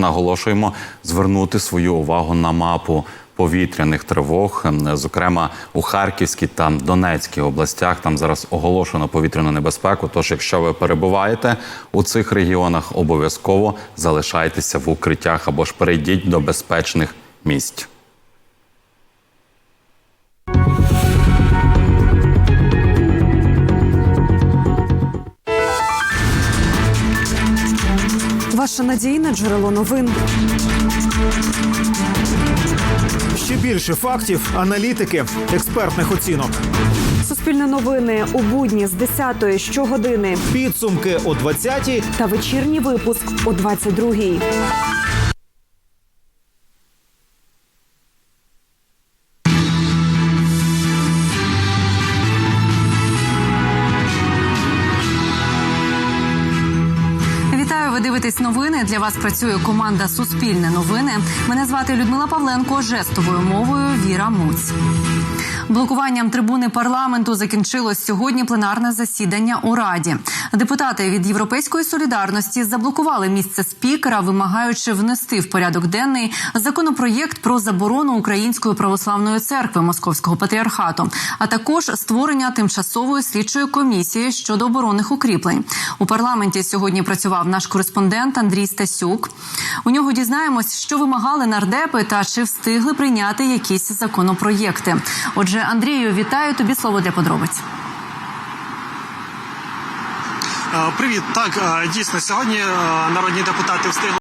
наголошуємо звернути свою увагу на мапу повітряних тривог, ем, зокрема у Харківській та Донецькій областях. Там зараз оголошено повітряну небезпеку. Тож, якщо ви перебуваєте у цих регіонах, обов'язково залишайтеся в укриттях або ж перейдіть до безпечних місць. Ваше надійне джерело новин. Ще більше фактів, аналітики, експертних оцінок. Суспільне новини у будні з 10 щогодини Підсумки о 20-й та вечірній випуск о 22-й. Ви дивитесь новини. Для вас працює команда Суспільне новини. Мене звати Людмила Павленко. Жестовою мовою Віра Муць. Блокуванням трибуни парламенту закінчилось сьогодні пленарне засідання у Раді. Депутати від Європейської солідарності заблокували місце спікера, вимагаючи внести в порядок денний законопроєкт про заборону Української православної церкви Московського патріархату, а також створення тимчасової слідчої комісії щодо оборонних укріплень. У парламенті сьогодні працював наш кореспондент Андрій Стасюк. У нього дізнаємось, що вимагали нардепи та чи встигли прийняти якісь законопроєкти. Отже, Андрію, вітаю тобі слово для подробиць. Е, Привіт, так е, дійсно сьогодні е, народні депутати встигли.